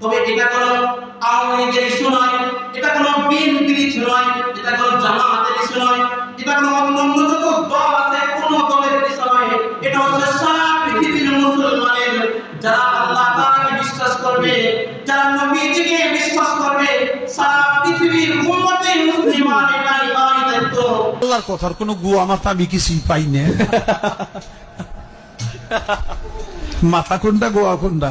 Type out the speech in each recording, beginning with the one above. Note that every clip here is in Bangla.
তবে এটা কোনো আওয়ামী লীগের ইস্যু নয়, এটা কোনো বিএনপির ইস্যু নয়, এটা কোনো জামাতের ইস্যু নয়, এটা কোনো যত দল আছে কোন দলের ইস্যু নয়। এটা হচ্ছে সারা পৃথিবীর মুসলমানের যারা আল্লাহ তাআলাকে বিশ্বাস করবে, যারা নবীজিকে বিশ্বাস করবে, সারা পৃথিবীর উম্মতে মুসলিমান এটা দায়িত্ব। আল্লাহর কথার কোনো গুয়া মাথা আমি কিছুই পাই না। মাথা কোনটা, গোয়া কোনটা?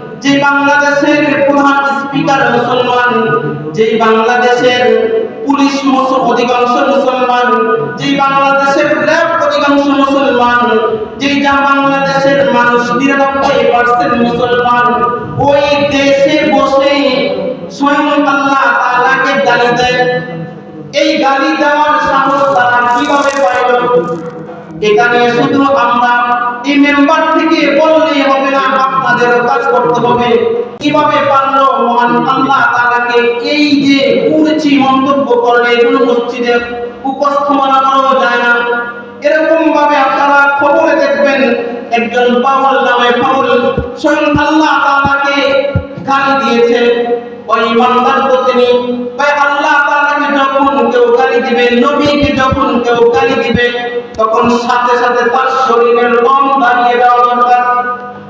যে বাংলাদেশের প্রধান স্পিকার মুসলমান, যে বাংলাদেশের পুলিশ অধিকাংশ মুসলমান, যে বাংলাদেশের র্যাব অধিকাংশ মুসলমান, যে যা বাংলাদেশের মানুষ নিরানব্বই পার্সেন্ট মুসলমান, ওই দেশে বসে স্বয়ং আল্লাহ তাআলাকে গালি দেয়। এই গালি দেওয়ার এখানে শুধু আমরা এই মেম্বার থেকে বললে হবে না আপনাদেরও কাজ করতে হবে। কীভাবে পারল মহান আল্লাহ তাআলাকে এই যে কুরচি মন্তব্য করলে এগুলো মসজিদে উপস্থাপনা করা যায় না? এরকম ভাবে আপনারা খবরে দেখবেন, একজন পাগল নামে পাগল স্বয়ং আল্লাহ তাআলাকে গালি দিয়েছে ওই ইমানদার তো তিনি আল্লাহ যখন কেউ গালি দিবে, নবীকে যখন কেউ গালি দিবে, তখন সাথে সাথে তার শরীরের রং দাঁড়িয়ে দেওয়া দরকার।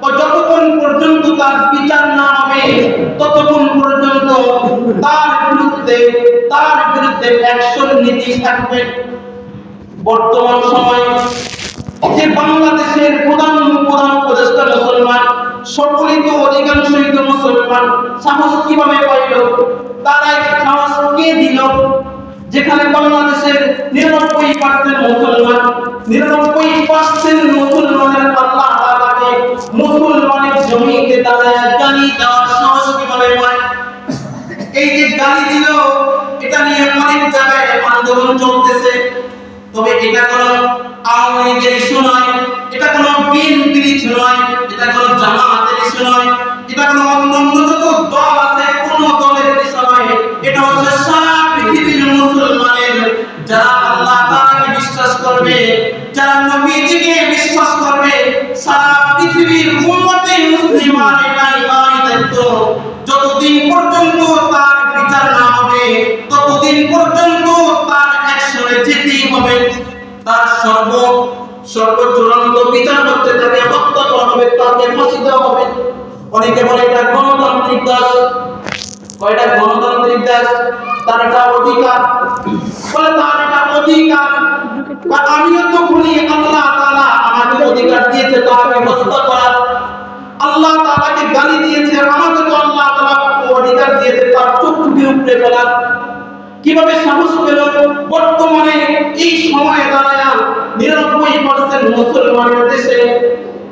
ও যতক্ষণ পর্যন্ত তার বিচার না হবে, ততক্ষণ পর্যন্ত তার বিরুদ্ধে তার বিরুদ্ধে অ্যাকশন নীতি থাকবে। বর্তমান সময়ে যে বাংলাদেশের প্রধান প্রধান উপদেষ্টা মুসলমান, সকলেই তো অধিকাংশই তো মুসলমান, সাহস কীভাবে পাইল? তারাই সাহস কে দিল? যেখানে বাংলাদেশের নিরানব্বই পার্সেন্ট মুসলমান, নিরানব্বই পার্সেন্ট মুসলমানের আল্লাহ মুসলমানের জমিতে দাঁড়ায় গালি দেওয়ার সাহস কীভাবে পায়? এই যে গালি দিল, এটা নিয়ে অনেক জায়গায় আন্দোলন চলতেছে। তবে এটা কোনো আওয়ামী লীগের ইস্যু নয়, এটা কোনো বিএনপির ইস্যু নয়, এটা কোনো জামাতের ইস্যু নয়, এটা কোনো দল যারা আল্লাহ তাআলাকে বিশ্বাস করবে, যারা নবীজিকে বিশ্বাস করবে, সারা পৃথিবীর উম্মতে মুসলিমান এটা ইমানই দায়িত্ব। যতদিন পর্যন্ত তার বিচার না হবে, ততদিন পর্যন্ত তার অ্যাকশনে যেতেই হবে। তার সর্ব, সর্বচূড়ান্ত বিচার করতে তাকে হত্যা করা হবে, তাকে ফাঁসি দেওয়া হবে। অনেকে বলে এটা গণতান্ত্রিক দেশ কয়টা গণতান্ত্রিক দেশ তার একটা অধিকার, বলে তার একটা অধিকার। আমিও তো বলি, আল্লাহ আমাকে অধিকার দিয়েছে করার আল্লাহ গালি দিয়েছে, আমাকে তো আল্লাহ অধিকার দিয়েছে, তার চক্ষু বিরুদ্ধে ফেলার কীভাবে সাহস পেল? বর্তমানে এই সময়ে দাঁড়ায় নিরানব্বই পার্সেন্ট মুসলমানের দেশে,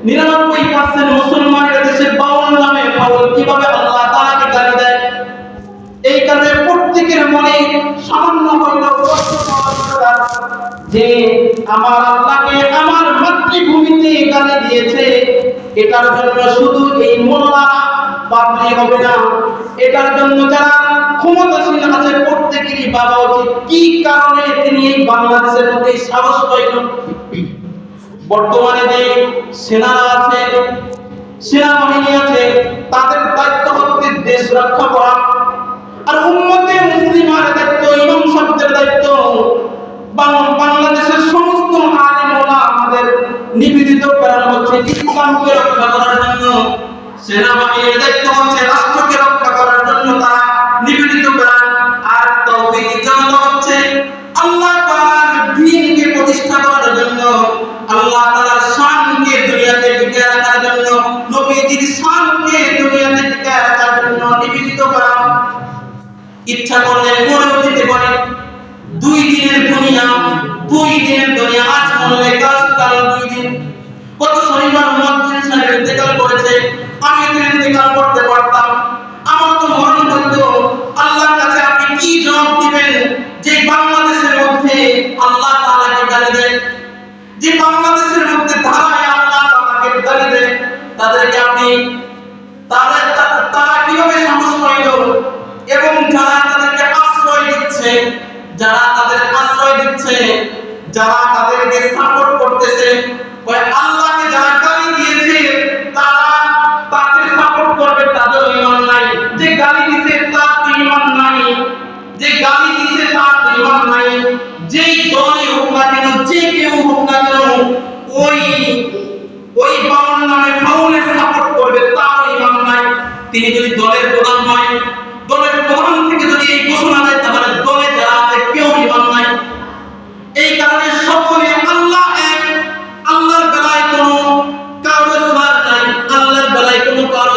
নিরানব্বই পার্সেন্ট মুসলমানের দেশে বাউল নামে বাউল কীভাবে মনে সামান্য হইল কষ্ট পাওয়া দরকার যে আমার আল্লাহকে আমার মাতৃভূমিতে গালি দিয়েছে, এটার জন্য শুধু এই মোল্লা বাদলি হবে না। এটার জন্য যারা ক্ষমতাসীন আছে, প্রত্যেকেরই বাবা উচিত। কি কারণে তিনি এই বাংলাদেশের মধ্যে সাহস পাইল? বর্তমানে যে সেনারা আছে, সেনাবাহিনী আছে, তাদের দায়িত্ব হচ্ছে দেশ রক্ষা করা। আর উম্মতে মুসলিমার দায়িত্ব, ইমাম সাহেবদের দায়িত্ব। বাংলাদেশের সমস্ত আলেম আমাদের নিবেদিত করা হচ্ছে ইসলামকে রক্ষা করার জন্য, সেনাবাহিনীর দায়িত্ব হচ্ছে রাষ্ট্রকে রক্ষা করার জন্য তারা নিবেদিত করা আর তৌহিদি জনতা হচ্ছে আল্লাহ তাআলার দ্বীনকে প্রতিষ্ঠা করার জন্য, আল্লাহ তাআলার শানকে দুনিয়াতে ইচ্ছা করলে গৌরব দিতে পারেন দুই দিনের দুনিয়া, দুই দিনের দুনিয়া, আজ মনে কাল কাল দুই দিন। কত শনিবার মধ্যে সাহেব ইন্তেকাল করেছে, আমি তো ইন্তেকাল করতে পারতাম। আমার তো মরণ করতো আল্লাহর কাছে আপনি কি জবাব দিবেন? যে বাংলাদেশের মধ্যে আল্লাহ তাআলাকে গালি দেয়। যে বাংলাদেশের মধ্যে ধারায় আল্লাহ তাআলাকে গালি দেয়। তাদেরকে আপনি তারা তারা কীভাবে সাহস পাইল? এবং যারা দিচ্ছে যারা তাদের আশ্রয় দিচ্ছে, যারা তাদেরকে সাপোর্ট করতেছে, ওই আল্লাহকে যারা গালি দিয়েছে, তারা তাকে সাপোর্ট করবে তাদের ইমান নাই। যে গালি দিয়েছে, তার ইমান নাই। যে গালি দিয়েছে, তার ইমান নাই। যেই দলই হোক না কেন, যে কেউ হোক না কেন, ওই ওই বাউল নামে ফাউলের সাপোর্ট করবে তার ইমান নাই। তিনি যদি দলের প্রধান হয়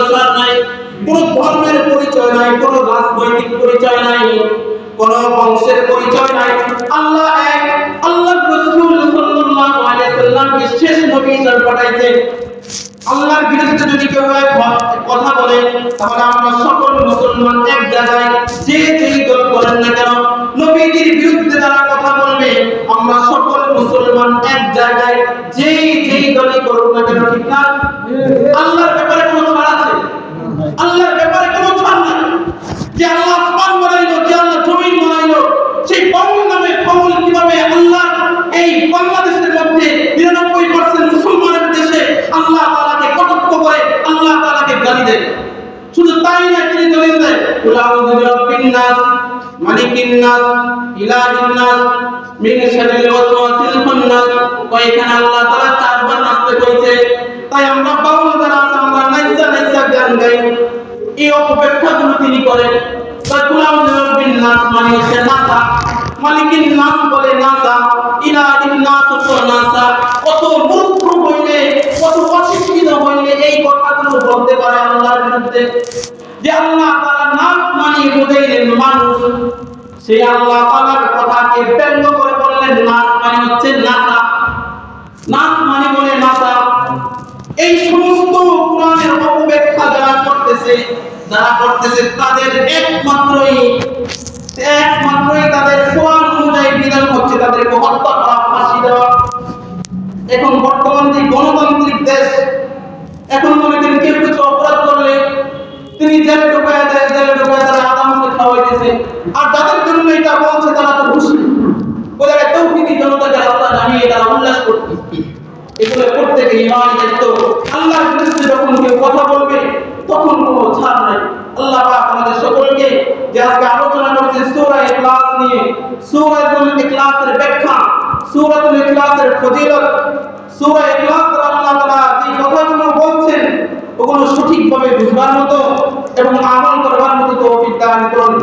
কোনো নাই, কোন ধর্মের পরিচয় নাই, কোন রাজনৈতিক পরিচয় নাই, কোন বংশের পরিচয় নাই। আল্লাহ এক, আল্লাহ রাসূল সাল্লাল্লাহু আলাইহি সাল্লামকে শেষ নবী হিসেবে পাঠাইছেন আল্লাহর বিরুদ্ধে যদি কেউ কথা বলে, তাহলে আমরা সকল মুসলমান এক জায়গায় যে যেই দল করেন না কেন, নবীজির বিরুদ্ধে যারা কথা বলবে, আমরা সকল মুসলমান এক জায়গায় যেই যেই দলই করুক না কেন, ঠিক না? আল্লাহর ব্যাপারে কোনো ছাড় আছে আল্লাহর ব্যাপারে কোনো ছাড় নেই যে আল্লাহ আসমান বানাইলো যে আল্লাহ জমিন বানাইলো সেই পাউল নামে পাউল কীভাবে আল্লাহ এই বাংলাদেশের মধ্যে নিরানব্বই পার্সেন্ট মুসলমানের দেশে আল্লাহ তাআলাকে কটাক্ষ করে গালি দেয় শুধু তাই না তিনি দলিল দেয়, কুল আউযু নাস, মালিকিন নাস, ইলাহিন নাস, মিন শারিল ওয়াসওয়াসিল খান্নাস ওইখানে আল্লাহ তাআলা চারবার নাচতে কইছে তাই আমরা বাউল যারা আছে, আমরা নাইসা নাইসা গান গাই। এই অপব্যাখ্যাগুলো তিনি করেন। কুলাম বিন নাস মানে হচ্ছে নাসা। মালিকিন নাস বলে নাসা, ইলাহিন নাস তো নাসা কত মূর্খ হইলে কত অশিক্ষিত হইলে এই কথাগুলো বলতে পারে আল্লাহর বিরুদ্ধে? যে আল্লাহ তাআলা নাস মানে বুঝাইলেন মানুষ, সেই আল্লাহ তাআলার কথাকে ব্যঙ্গ করে বললেন, নাস মানে হচ্ছে নাসা। নাস মানে বলে নাসা। এই সমস্ত কোরআনের অপব্যাখ্যা যারা করতেছে যারা করতেছে তাদের একমাত্রই একমাত্রই তাদের কোরআন অনুযায়ী বিধান হচ্ছে তাদেরকে হত্যা করা, ফাঁসি দেওয়া। এখন বর্তমান যে গণতান্ত্রিক দেশ এখন মনে করেন কেউ কিছু অপরাধ করলে তিনি জেলে ঢোকায় দেয় জেলে ঢোকায় তারা আরামসে খাওয়াইতেছে। আর যাদের জন্য এটা বলছে তারা তো খুশি জনতাকে রাস্তা নামিয়ে তারা উল্লাস করতেছে। এগুলো প্রত্যেকে ইমান যখন কেউ কথা বলবে, তখন কোনো ছাড় নাই। আল্লাহ আমাদের সকলকে যে আজকে আলোচনা করেছে সূরা ইখলাস নিয়ে সূরাতুল ইখলাসের ব্যাখ্যা সূরাতুল ইখলাসের ফজিলত সূরা ইখলাস আল্লাহ তাআলা যে কথাগুলো বলছেন, ওগুলো সঠিকভাবে বুঝবার মতো এবং আমল করবার মতো তৌফিক দান করুন।